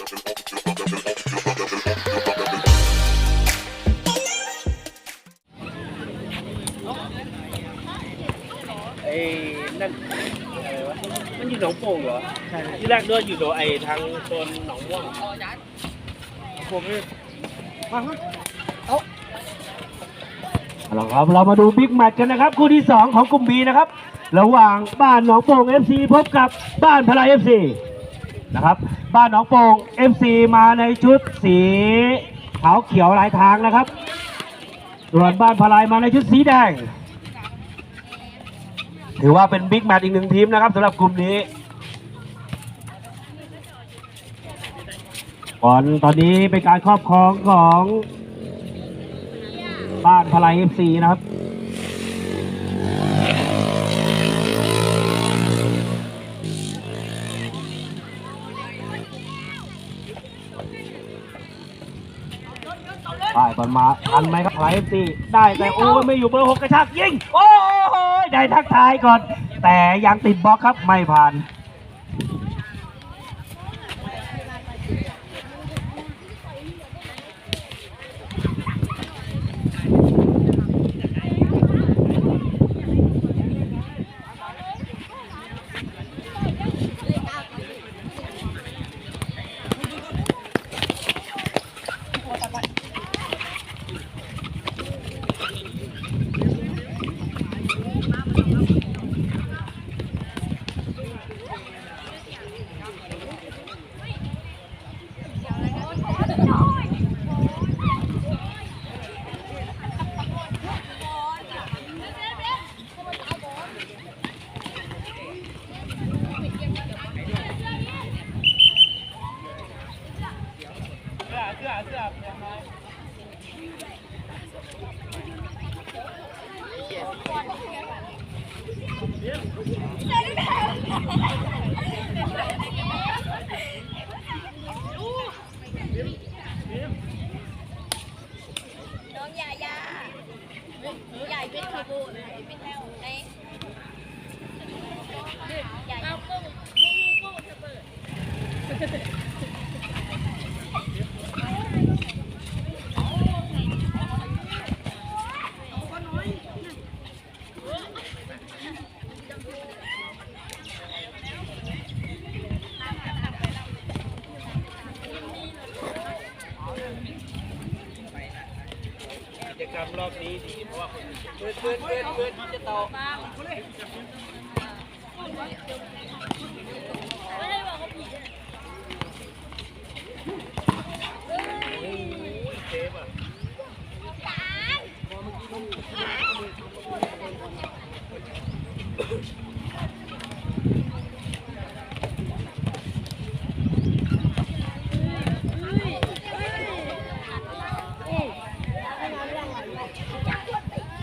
ไอ้นั่นอะไรวะ มันอยู่หนองโป่งเหรอ ใช่ ที่แรกด้วยอยู่โดไอทางโซนหนองม่วงผมเนี่ยเราครับเรามาดูบิ๊กแมตช์กันนะครับ คู่ที่ 2 ของกลุ่มบีนะครับ ระหว่างบ้านหนองโป่ง FC พบกับบ้านพลาย FC นะครับ บ้านหนองโป่ง FC มาในชุดสีขาวเขียวลายทางนะครับส่วนบ้านพลายมาในชุดสีแดง ถือว่าเป็นบิ๊กแมตช์อีกหนึ่งทีมนะครับสำหรับกลุ่มนี้บอลตอนนี้เป็นการครอบครองของบ้านพลายเอฟซีนะครับ อนมาทันไหมครับไลายเอฟซีได้แต่โอ้ไม่อยู่เบอร์หกกระชากยิง โอ้ยได้ทักทายก่อน แต่ยังติดบล็อกครับไม่ผ่าน Yeah. บนี้ดีเพราะว่าเพื่อนเพื่อนเพื่อนเพื่อนที่จะต่อ ไม่ได้บอกว่าผี เซฟอะ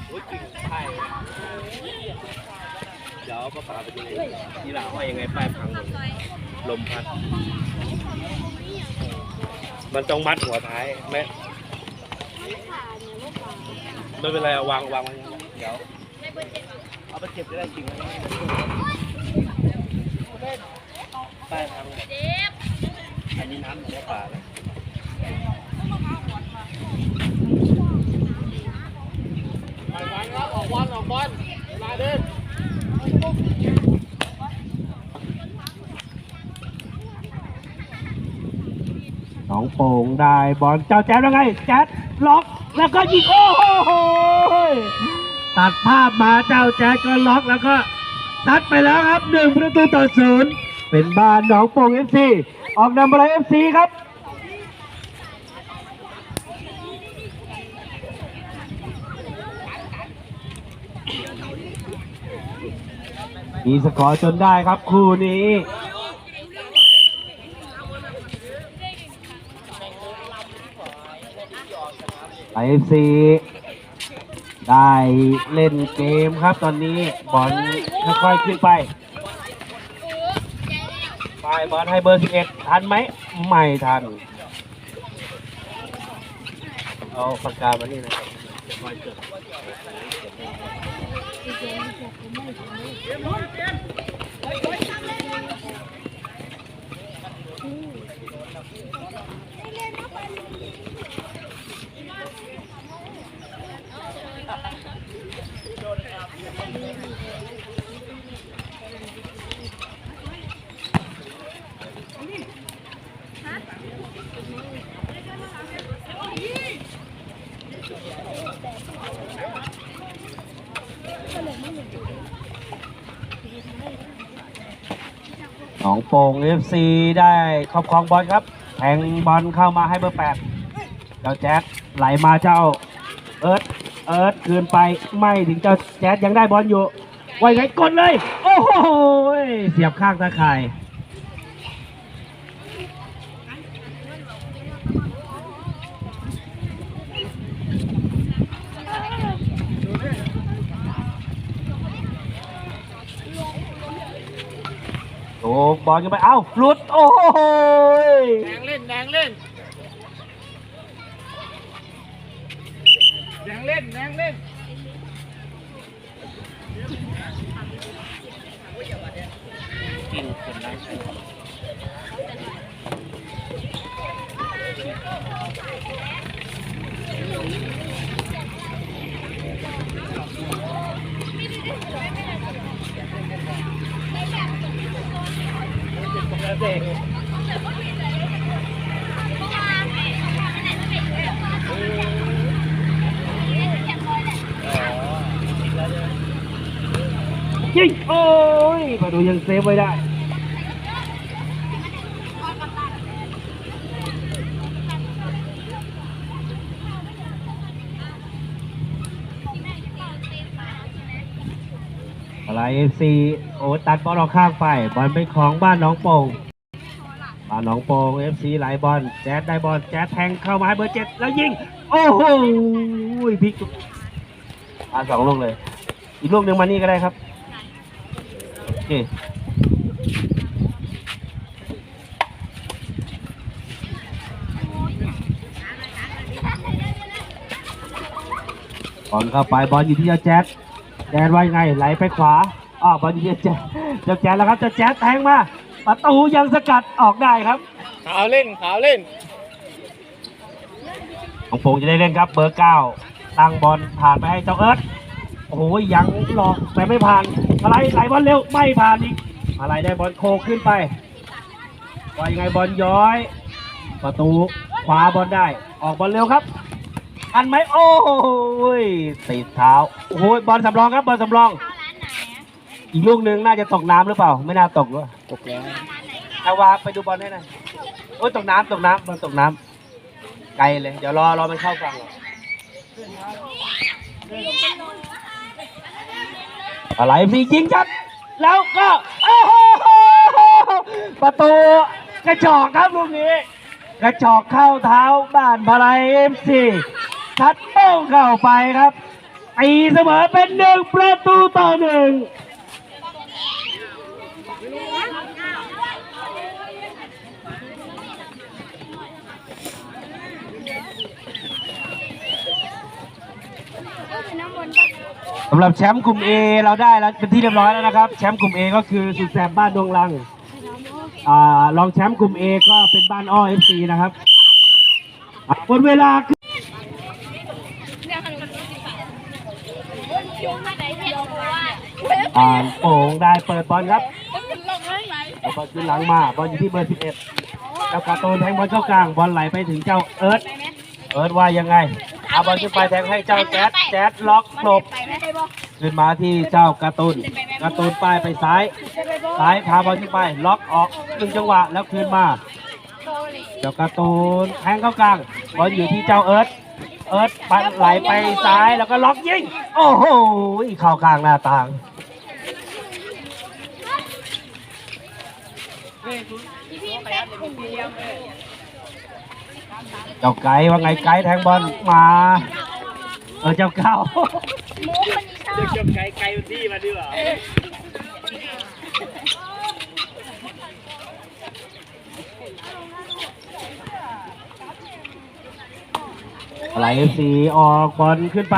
โอ้ยจริงใช่เดี๋ยวป้าป๋าไปดูทีหลังว่ายังไงป้ายพังหมดเลยลมพัด มันต้องมัดหัวท้ายไม่ไม่เป็นไรเอาวางวางไว้เดี๋ยวเอาไปเก็บได้จริงไหมไป้ายพังหมดเจ็บอันนี้น้ำของป้าป๋านะไปวันครับออกวันออกบอลเวลาเดิน หนองโป่งได้บอลเจ้าแจ๊บแล้วไง แจ๊ดล็อกแล้วก็ยิงโอ้โหตัดภาพมาเจ้าแจ๊ดก็ล็อกแล้วก็ตัดไปแล้วครับหนึ่งประตูต่อศูนย์เป็นบ้านหนองโป่งเอฟซีออกนำอะไรเอฟซีครับมีสกอร์จนได้ครับคู่นี้ ไอซีได้เล่นเกมครับตอนนี้บอลค่อยๆขึ้นไปไปบอลให้เบอร์ 11 ทันไหมไม่ทัน เอาปากกามานี่นะครับ อยจดหนองโป่งเอฟซีได้ครอบครองบอลครับแทงบอลเข้ามาให้เบอร์แปดเจ้าแจ๊ดไหลมาเจ้าเอิร์ธเอิร์ธคืนไปไม่ถึงเจ้าแจ๊ดยังได้บอลอยู่ไว้ไงกดเลย โอ้โหเสียบข้างตาข่าย อ้บอลกันไปเอ้าหลุด โอ้โหแดงเล่นแดงเล่นแดงเล่นแดงเล่นกินคนได้ ใช่เด็กยิงโอ้ย โอ้ตัดบอลออกข้างไปบอลเป็นของบ้านน้องโป่งบ้านหนองโป่งเอฟซีไหลบอลแจ๊ดได้บอลแจ๊ดแทงเข้ามาให้เบอร์เจ็ดแล้วยิงโอ้โหพลิกอาสองลูกเลย อีกลูกหนึ่งมานี่ก็ได้ครับโอเคบอลเข้าไปบอลอยู่ที่เจ้าแจ๊ดแจ๊ดว่ายังไงไหลไปขวา อ้าวบอลอยู่ที่เจ้าแจ๊ดเจ้าแจ๊ดแล้วครับเจ้าแจ๊ดแทงมาประตูยังสกัดออกได้ครับ ขาวเล่นขาวเล่นของโป่งจะได้เล่นครับเบอร์เก้าตั้งบอลผ่านไปให้เจ้าเอิร์ธโอ้โหยังหลอกแต่ไม่ผ่านอะไรไหลบอลเร็วไม่ผ่านอีกอะไรได้บอลโคกขึ้นไปว่ายังไงบอลย้อย ประตูขวาบอลได้ ออกบอลเร็วครับอันไหมโอ้ยติดเท้าโอ้โหบอลสำรองครับบอลสำรอง อีกลูกหนึ่งน่าจะตกน้ำหรือเปล่า ไม่น่าตกหรอตกแล้วเอาวาไปดูบอลได้หน่อยโอ้ยตกน้ำตกน้ำบอลตกน้ำไกลเลย เดี๋ยวรอรอมันเข้าฝั่งก่อนอะไรมียิงจัด แล้วก็โอ้โหประตูกระจอกครับลูกนี้ กระจอกเข้าเท้าบ้านพลายเอฟซีทัดโป้งเข้าไปครับตีเสมอเป็นหนึ่งประตูต่อหนึ่ง สำหรับแชมป์กลุ่ม A เราได้แล้วเป็นที่เรียบร้อยแล้วนะครับ แชมป์กลุ่ม A ก็คือสุดแสบบ้านดงลังอ่ารองแชมป์กลุ่ม A ก็เป็นบ้านอ้อ FC นะครับอะหมดเวลาคือเนี่ยขนมจีนสิบบานเว่าโป่งได้เปิดบอลครับมันลงเลยไหมเอาบอลขึ้นหลังมาบอลอยู่ที่เบอร์ 11เจ้าการ์ตูนแทงบอลเข้ากลางบอลไหลไปถึงเจ้าเอิร์ธเอิร์ธว่ายังไง เอาบอลขึ้นไปแทงให้เจ้าแจ๊ดแจ๊ดล็อกหลบไปไหมไปบ่ขึ้นมาที่เจ้าการ์ตูนการ์ตูนป้ายไปซ้ายไปบ่ซ้ายพาบอลขึ้นไปล็อกออกหนึ่งจังหวะแล้วคืนมาโตเลยเจ้าการ์ตูนแทงเข้ากลางบอลอยู่ที่เจ้าเอิร์ธเอิร์ธปัดไหลไปซ้ายแล้วก็ล็อกยิงโอ้โหเข้ากลางหน้าต่างพี่เป็ดถุงเดียวเจ้าไก่ว่าไงไก่แทงบอลมา เออเจ้าเก้าหมูคนนี้ชอบเด็กจบไกลไกลที่มาดีกว่าไหลสีออกบอลขึ้นไป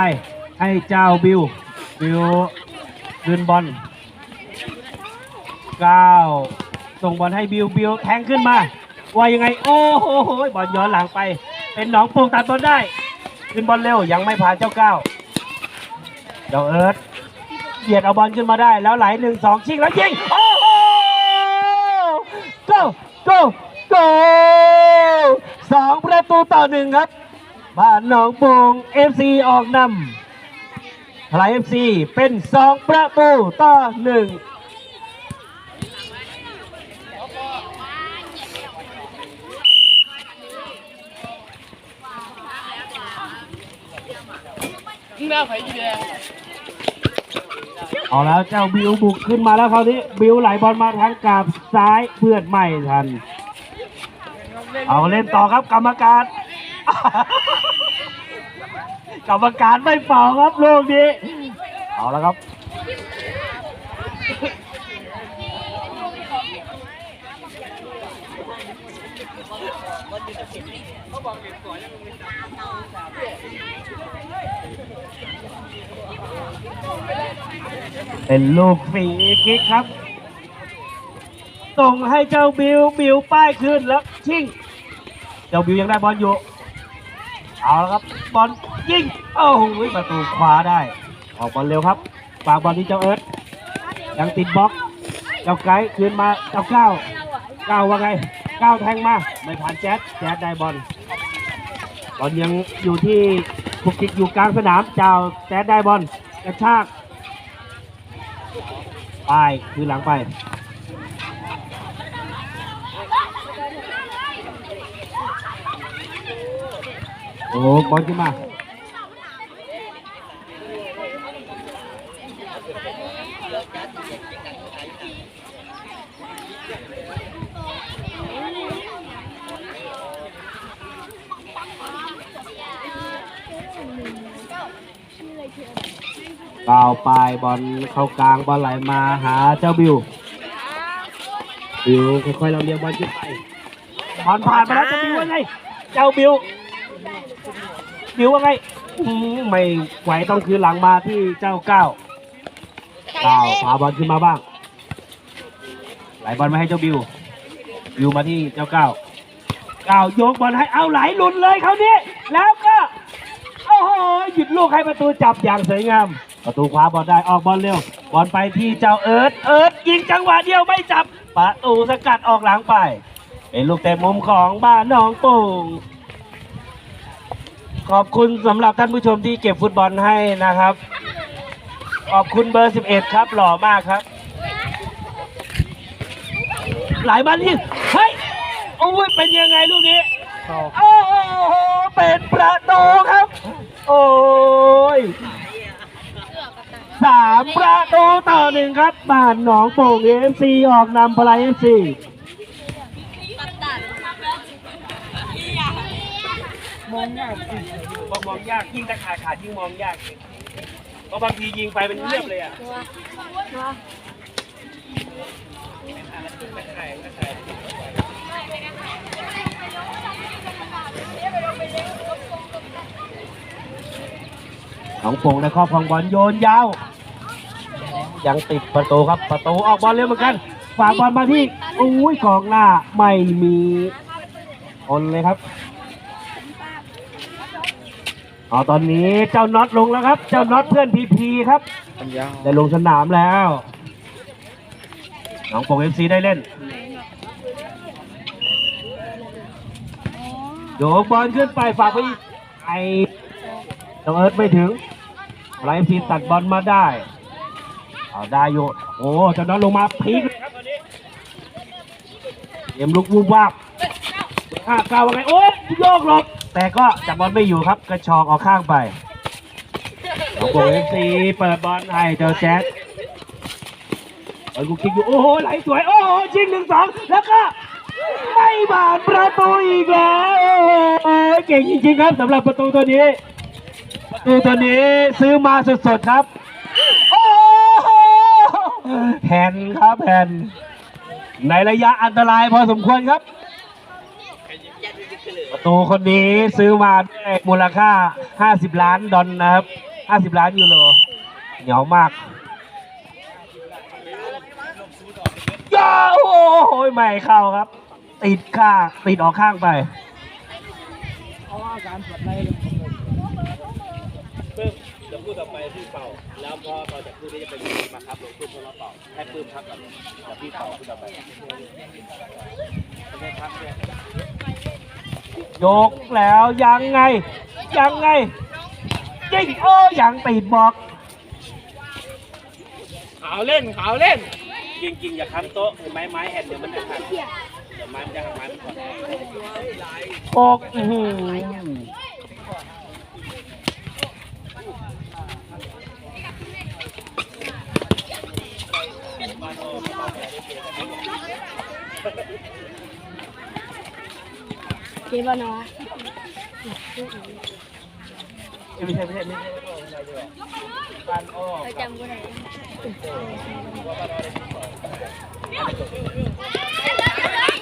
ให้เจ้าบิว บิวคืนบอลเก้าส่งบอลให้บิวบิวแทงขึ้นมา ว่ายังไง โอ้โหบอลย้อนหลังไป เป็นหนองโป่งตัดบอลได้ ขึ้นบอลเร็วยังไม่ผ่านเจ้าเก้าเจ้าเอิร์ธเบียดเอาบอลขึ้นมาได้แล้วไหลหนึ่งสองชิงแล้วยิงโอ้โห go go go สองประตูต่อหนึ่งครับ บ้านหนองโป่งเอฟซีออกนำพลเอฟซีเป็นสองประตูต่อหนึ่ง เอาแล้วเจ้าบิวบุกขึ้นมาแล้วคราวนี้บิวไหลบอลมาทางกาบซ้ายเพื่อนไม่ทัน เอาเล่นต่อครับกรรมการ กรรมการไม่เป่าครับลูกนี้ เอาแล้วครับ เป็นลูกฟรีคิกครับ ส่งให้เจ้าบิวบิวป้ายขึ้นแล้วชิงเจ้าบิวยังได้บอลอยู่ เอาละครับบอลยิงโอ้โหประตูขวาได้ ออกบอลเร็วครับฝากบอลที่เจ้าเอิร์ธยังติดบล็อกเจ้าไกด์คืนมาเจ้าเก้าเก้าว่าไงเก้าแทงมาไม่ผ่านแจ๊ดแจ๊ดได้บอลบอลยังอยู่ที่คุกคิกอยู่กลางสนามเจ้าแจ๊ดได้บอลกระชาก ไปคือหลังไปโอ้บอลขึ้นมา เปล่าปลายบอลเข้ากลางบอลไหลมาหาเจ้าบิว บิวค่อยๆเราเรียงบอลขึ้นไปบอลผ่านมาแล้วเจ้าบิวว่าไง เจ้าบิว บิวว่าไงอืมไม่ไหวต้องคืนหลังมาที่เจ้าก้าวก้าวพาบอลขึ้นมาบ้าง ไหลบอลมาให้เจ้าบิว บิวมาที่เจ้าก้าวก้าวโยกบอลให้เอาไหลหลุดเลยเขาวนี้แล้วก็โอ้โหหยุดลูกให้ประตูจับอย่างสวยงาม ประตูขวาบอลได้ออกบอลเร็ว บอลไปที่เจ้าเอิร์ธเอิร์ธยิงจังหวะเดียวไม่จับ ประตูสกัดออกหลังไป เป็นลูกเตะมุมของบ้านหนองโป่งขอบคุณสำหรับท่านผู้ชมที่เก็บฟุตบอลให้นะครับ ขอบคุณเบอร์ 11 ครับหล่อมากครับ หลายบอลยิงเฮ้ยโอ้ยเป็นยังไงลูกนี้โอ้โหเป็นประตูครับ โอ้ยามประตูต่อหนึ่งครับบ้านหนองโป่งเอฟซีออกนำพลายเอฟซีตัดตัดมองยากจริงมองยากยิ่งตะขาดขาดยิ่งมองยากจริงเพราะบางทียิงไปเป็นเรียบเลยอะตัวตัวตะข่ายตะข่ายหนองโป่งในครอบครองบอลโยนยาว ยังติดประตูครับ ประตูออกบอลเร็วเหมือนกัน ฝากบอลมาที่อุ้ยกองหน้าไม่มีคนเลยครับเอาตอนนี้เจ้าน็อตลงแล้วครับ เจ้าน็อตเพื่อนพีพีครับได้ลงสนามแล้วหนองโปงเอฟซีได้เล่นโยกบอลขึ้นไปฝากไปไอต้องเอิร์ธไม่ถึงไรพีตัดบอลมาได้ เอาได้โย่โอ้เจะน้องลงมาพลิกเลยครับตอนนี้เตรียมลุกวูบวาบห้าเก้าว่าไงโอ้ยโยกหลบแต่ก็จับบอลไม่อยู่ครับกระชอกออกข้างไปหนองโป่งเอฟซีเปิดบอลให้เจ้าแจ๊ดบอลกูคิกอยู่โอ้โหไหลสวยโอ้โหยิงหนึ่งสองแล้วก็ไม่ผ่านประตูอีกแล้วโอ้เก่งจริงๆครับสำหรับประตูตัวนี้ ประตูตัวนี้ซื้อมาสดๆครับ แผ่นครับแผ่น ในระยะอันตรายพอสมควรครับ ประตูคนนี้ซื้อมาด้วยมูลค่า 50 ล้านดอลนะครับ 50 ล้านยูโรเหนียวมากย่าโอ้โหไม่เข้าครับ ติดข้างติดออกข้างไป ปึ้มเดี๋ยวพูดต่อไปพี่เป่า แล้วพอต่อจากพูดนี้จะเป็นมาครับลงพูดพลเป่าให้ปื้มพักก่อนเดี๋ยวพี่เป่าพูดต่อไปไม่ใช่พักเนี่ยยกแล้วยังไง ยังไงยิงโอ้ยังติดบอกขาวเล่นขาวเล่นจริงๆอย่าค้ำโต๊ะไม้ไม้แอนเดี๋ยวมันจะหักเดี๋ยวมันจะหักไม้มันก่อนโอกอื้อหื เจ๊บอนอไม่ใช่ไม่ใช่ไม่ใช่บ้านอ้อเราจำกูไหน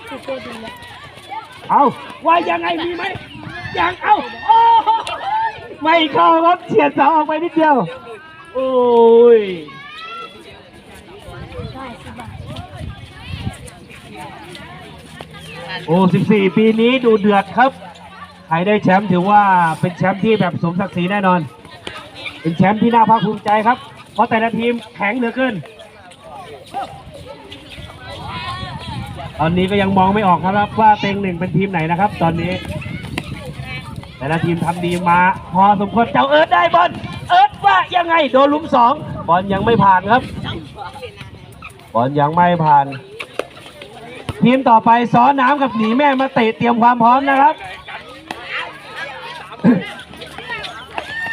คือโคตรดีเลเอาว่ายังไงมีไหมยังเอาโอ้ไม่เข้าครับเฉียดเสาออกไปนิดเดียว โอ้ยได้สบาท โอ้14 ปีนี้ดูเดือดครับ ใครได้แชมป์ถือว่าเป็นแชมป์ที่แบบสมศักดิ์ศรีแน่นอน เป็นแชมป์ที่น่าภาคภูมิใจครับ เพราะแต่ละทีมแข็งเหลือเกิน ตอนนี้ก็ยังมองไม่ออกครับว่าเต็งหนึ่งเป็นทีมไหนนะครับ ตอนนี้ แต่ละทีมทำดีมา พอสมควรเจ้าเอิร์ธได้บอล เอิร์ธว่ายังไงโดนลุมสองบอลยังไม่ผ่านครับ บอลยังไม่ผ่าน ทีมต่อไปซ้อนน้ำกับหนีแม่มาเตะเตรียมความพร้อมนะครับ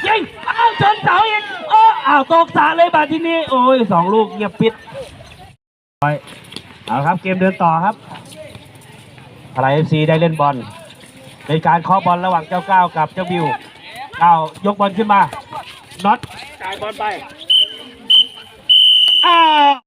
ยิงอ้าวชนเสาอีกโอ้อ้าวตกสระเลยบาดทีนี้ โอ้ยสองลูกเงียบปิดไปเอาครับเกมเดินต่อครับพลายเอฟซีได้เล่นบอลในการเคาะบอลระหว่างเจ้าก้าวกับเจ้าบิวก้าวยกบอลขึ้นมาน็อตจ่ายบอลไปอ้าว